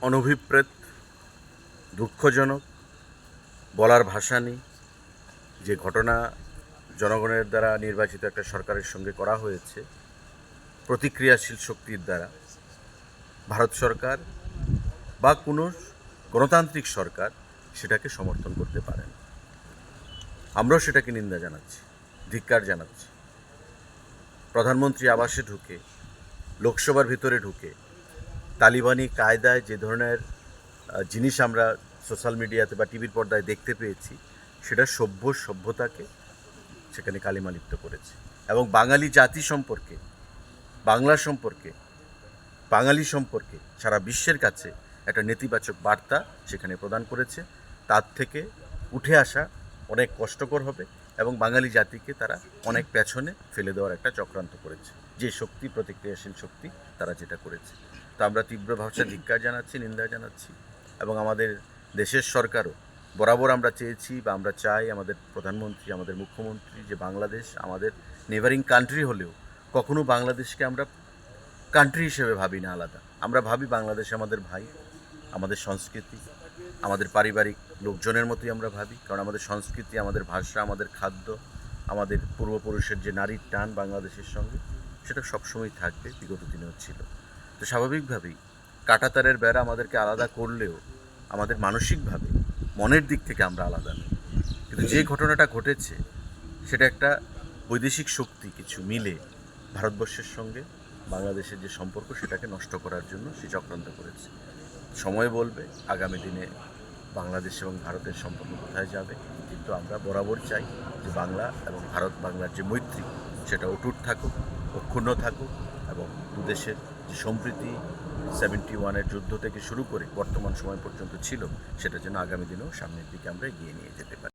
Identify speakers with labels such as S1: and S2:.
S1: অনভিপ্রেত, দুঃখজনক, বলার ভাষা নেই। যে ঘটনা জনগণের দ্বারা নির্বাচিত একটা সরকারের সঙ্গে করা হয়েছে, প্রতিক্রিয়াশীল শক্তির দ্বারা, ভারত সরকার বা কোনো গণতান্ত্রিক সরকার সেটাকে সমর্থন করতে পারে না। আমরাও সেটাকে নিন্দা জানাচ্ছি, ধিক্কার জানাচ্ছি। প্রধানমন্ত্রী আবাসে ঢুকে, লোকসভার ভিতরে ঢুকে তালিবানি কায়দায় যে ধরনের জিনিস আমরা সোশ্যাল মিডিয়াতে বা টিভির পর্দায় দেখতে পেয়েছি, সেটা সভ্য সভ্যতাকে সেখানে কালিমালিপ্ত করেছে। এবং বাঙালি জাতি সম্পর্কে, বাংলা সম্পর্কে, বাঙালি সম্পর্কে সারা বিশ্বের কাছে একটা নেতিবাচক বার্তা সেখানে প্রদান করেছে। তার থেকে উঠে আসা অনেক কষ্টকর হবে এবং বাঙালি জাতিকে তারা অনেক পেছনে ফেলে দেওয়ার একটা চক্রান্ত করেছে। যে শক্তি, প্রতিক্রিয়াশীল শক্তি তারা যেটা করেছে। তো আমরা তীব্র ভাষা ধিক্কার জানাচ্ছি নিন্দা জানাচ্ছি এবং আমাদের দেশের সরকারও বরাবর আমরা চেয়েছি বা আমরা চাই আমাদের প্রধানমন্ত্রী আমাদের মুখ্যমন্ত্রী যে বাংলাদেশ আমাদের নেভারিং কান্ট্রি হলেও কখনো বাংলাদেশকে আমরা কান্ট্রি হিসেবে ভাবি না আলাদা। আমরা ভাবি বাংলাদেশ আমাদের ভাই আমাদের সংস্কৃতি আমাদের পারিবারিক লোকজনের মতোই আমরা ভাবি কারণ আমাদের সংস্কৃতি আমাদের ভাষা আমাদের খাদ্য আমাদের পূর্বপুরুষের যে নারীর টান বাংলাদেশের সঙ্গে সেটা সবসময় থাকবে বিগত দিনেও ছিল। তো স্বাভাবিকভাবেই কাটাতারের বেড়া আমাদেরকে আলাদা করলেও আমাদের মানসিকভাবে মনের দিক থেকে আমরা আলাদা নই। কিন্তু যে ঘটনাটা ঘটেছে, সেটা একটা বৈদেশিক শক্তি কিছু মিলে ভারতবর্ষের সঙ্গে বাংলাদেশের যে সম্পর্ক, সেটাকে নষ্ট করার জন্য সে চক্রান্ত করেছে। সময় বলবে, আগামী দিনে বাংলাদেশ এবং ভারতের সম্পর্ক কোথায় যাবে, কিন্তু আমরা বরাবর চাই যে বাংলা এবং ভারত বাংলার যে মৈত্রী সেটা অটুট থাকুক, অক্ষুণ্ণ থাকুক এবং দুদেশের যে সম্প্রীতি সেভেন্টি ওয়ানের যুদ্ধ থেকে শুরু করে বর্তমান সময় পর্যন্ত ছিল, সেটা যেন আগামী দিনেও সামনের দিকে আমরা এগিয়ে নিয়ে যেতে পারি।